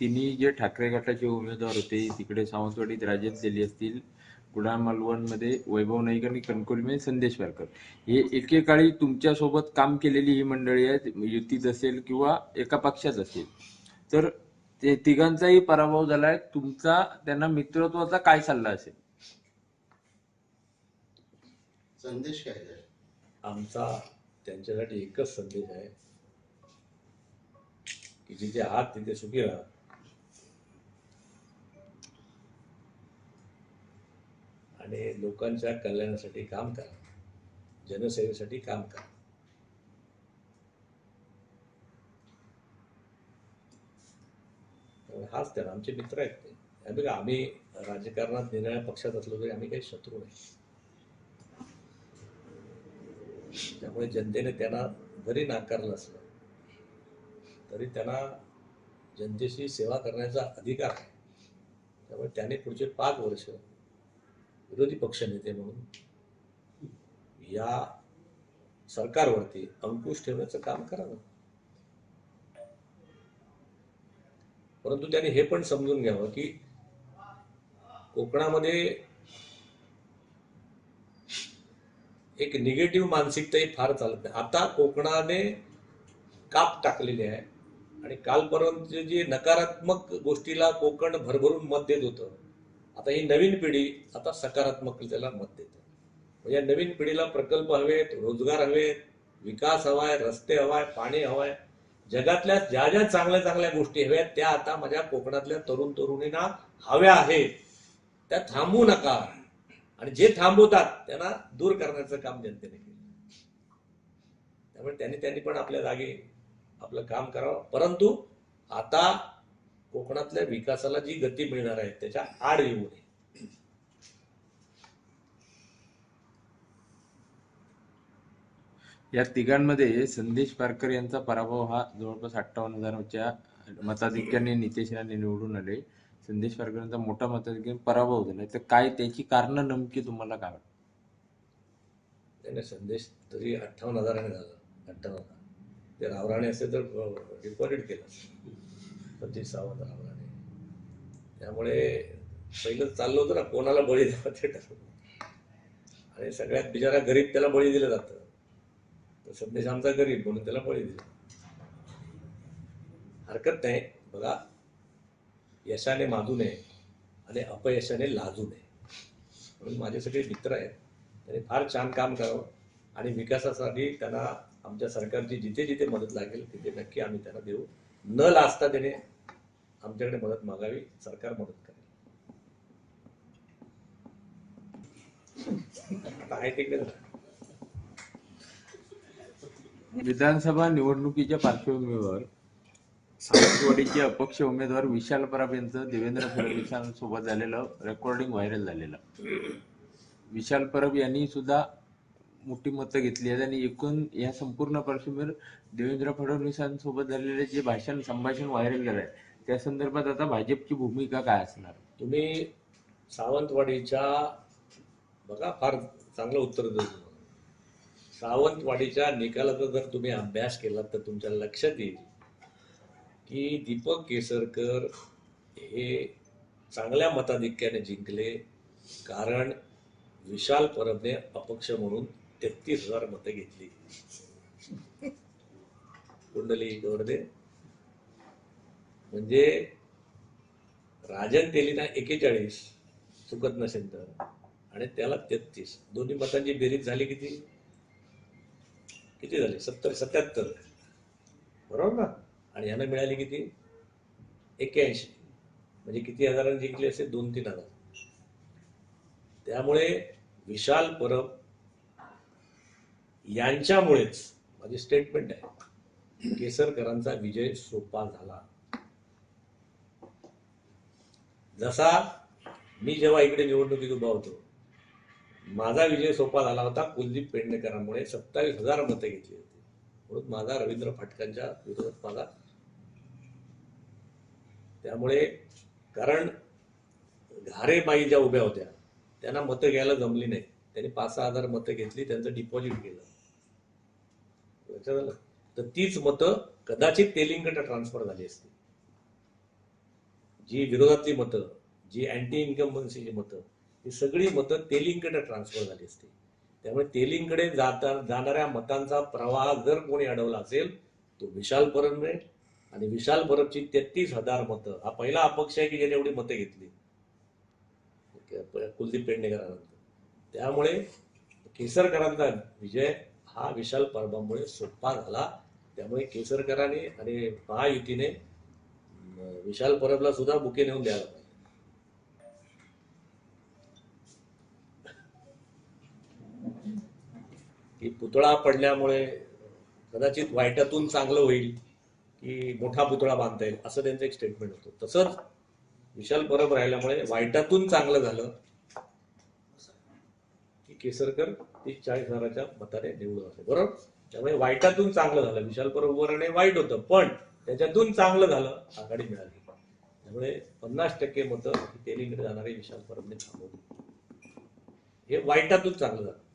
तिन्ही जे ठाकरे गटाचे उमेदवार होते तिकडे सावंतवाडीत राजन तेली असतील कुडाळ मालवणमध्ये वैभव नाईक आणि कणकवलीमध्ये संदेश वारकर. हे एकेकाळी तुमच्यासोबत काम केलेली ही मंडळी आहेत युतीत असेल किंवा एका पक्षात असेल. तर ते तिघांचाही पराभव झालाय. तुमचा त्यांना मित्रत्वाचा काय सल्ला असेल? संदेश काय आहे? आमचा त्यांच्यासाठी एकच संदेश आहे की जिथे आहात तिथे सुखी राहा. आणि लोकांच्या कल्याणासाठी काम करा. जनसेवेसाठी काम करा. हाच त्याला आमचे मित्र आहेत ते. बघा आम्ही राजकारणात निराळ्या पक्षात असलो तरी आम्ही काही शत्रू नाही. त्यामुळे जनतेने त्यांना जरी नाकारलं असलं तरी त्यांना जनतेशी सेवा करण्याचा अधिकार आहे. त्यामुळे त्याने पुढचे पाच वर्ष विरोधी पक्षनेते म्हणून या सरकारवरती अंकुश ठेवण्याचं काम करावं. परंतु त्याने हे पण समजून घ्यावं की कोकणामध्ये एक निगेटिव्ह मानसिकताही फार चालत नाही. आता कोकणाने काप टाकलेली आहे आणि कालपर्यंत जे नकारात्मक गोष्टीला कोकण भरभरून मत देत होतं आता ही नवीन पिढी आता सकारात्मकतेला मत देते. म्हणजे नवीन पिढीला प्रकल्प हवेत रोजगार हवेत विकास हवाय रस्ते हवाय पाणी हवाय. जगातल्या ज्या ज्या चांगल्या चांगल्या गोष्टी हव्यात त्या आता माझ्या कोकणातल्या तरुण तरुणींना हव्या आहेत. त्या थांबवू नका. आणि जे थांबवतात त्यांना दूर करण्याचं काम जनतेने केलं. त्यामुळे त्यांनी त्यांनी पण आपल्या जागी आपलं काम करावं. परंतु आता कोकणातल्या विकासाला जी गती मिळणार आहे त्याच्या आड येऊ नये या तिघांमध्ये संदेश पारकर यांचा पराभव हा जवळपास अठ्ठावन्न हजाराच्या मताधिक्याने नितेश राणे निवडून आले. संदेश पारकर यांचा मोठा मताधिक्याने पराभव झाला. तर काय त्याची कारण नेमकी तुम्हाला काय वाटतं? त्याने संदेश तरी अठ्ठावन्न हजाराने झाला. अठ्ठावन्न हजार. ते रावराणे असे तर डिपॉझिट केलं. ते सावध सावंत रावराणे त्यामुळे पहिलं चाललं होतं ना कोणाला बळी द्यावा ते ठरवलं आणि सगळ्यात बिचारा गरीब त्याला बळी दिलं जातं. तर संदेश आमचा गरीब म्हणून त्याला बळी दिला. हरकत नाही. बघा यशाने माजू नये आणि अपयशाने लाजू नये. म्हणून माझे सगळे मित्र आहेत. त्यांनी फार छान काम करावं आणि विकासासाठी त्यांना आमच्या सरकारची जिथे जिथे मदत लागेल तिथे नक्की आम्ही त्यांना देऊ. न लाजता त्याने आमच्याकडे मदत मागावी सरकार मदत करेल. आहे विधानसभा निवडणुकीच्या पार्श्वभूमीवर सावंतवाडीचे अपक्ष उमेदवार विशाल पराब यांचं देवेंद्र फडणवीसांसोबत झालेलं रेकॉर्डिंग व्हायरल झालेलं. विशाल परब यांनी सुद्धा मोठी मतं घेतली आहेत आणि एकूण या संपूर्ण पार्श्वभूमीवर देवेंद्र फडणवीसांसोबत झालेले जे भाषण संभाषण व्हायरल झालंय त्या संदर्भात आता भाजपची भूमिका काय असणार? तुम्ही सावंतवाडीच्या बघा फार चांगलं उत्तर देतो सावंतवाडीच्या निकालाचा जर तुम्ही अभ्यास केला तर तुमच्या लक्षात येईल की दीपक केसरकर हे चांगल्या मताधिक्याने जिंकले कारण विशाल परबने अपक्ष म्हणून तेहतीस हजार मतं घेतली. कुंडली गवर्दे म्हणजे राजन तेलीना एकेचाळीस चुकत नसेल तर आणि त्याला तेहतीस. दोन्ही मतांची बेरीज झाली किती? किती झाली? सत्तर सत्याहत्तर. बरोबर ना? आणि यांना मिळाली किती? एक्क्याऐंशी. म्हणजे किती हजारांनी जिंकली असे दोन तीन हजार. त्यामुळे विशाल परब यांच्यामुळेच माझी स्टेटमेंट आहे. केसरकरांचा विजय सोपा झाला. जसा मी जेव्हा इकडे निवडणुकीत उभा होतो माझा विजय सोपा झाला होता कुलदीप पेडणेकरांमुळे. सत्तावीस हजार मतं घेतली होती. म्हणून माझा रवींद्र फाटकांच्या विरोधात माझा त्यामुळे कारण घारे बाई ज्या उभ्या होत्या त्यांना मतं घ्यायला जमली नाही. त्यांनी पाच सहा हजार मतं घेतली त्यांचं डिपॉझिट केलं तर तीच मतं कदाचित तेलिंगकडे ट्रान्सफर झाली असती. जी विरोधातली मतं जी अँटी इन्कम्बन्सीची मतं ही सगळी मतं तेलिंगकडे ट्रान्सफर झाली असते. त्यामुळे तेलिंगकडे जाता जाणाऱ्या मतांचा प्रवाह जर कोणी अडवला असेल तो विशाल परबने आणि विशाल परबची तेहतीस हजार मतं हा पहिला अपक्ष आहे की ज्याने एवढी मतं घेतली? कुलदीप पेडणेकरांनंतर त्यामुळे केसरकरांचा विजय हा विशाल परबामुळे सोपा झाला. त्यामुळे केसरकरांनी आणि महायुतीने विशाल परबला सुद्धा बुके नेऊन द्यायला पाहिजे. की पुतळा पडल्यामुळे कदाचित वाईटातून चांगलं होईल की मोठा पुतळा बांधता येईल असं त्यांचं एक स्टेटमेंट होतं. तसंच विशाल परब राहिल्यामुळे वाईटातून चांगलं झालं की केसरकर तीस चाळीस हजाराच्या मताने निवडून असेल बरोबर? त्यामुळे वाईटातून चांगलं झालं. विशाल परब आणि वाईट होतं. पण त्याच्यातून चांगलं झालं आघाडी मिळाली. त्यामुळे पन्नास टक्के मतं तेलीकडे तेलिंगकडे जाणारे विशाल परबने थांबवली. हे वाईटातून चांगलं झालं.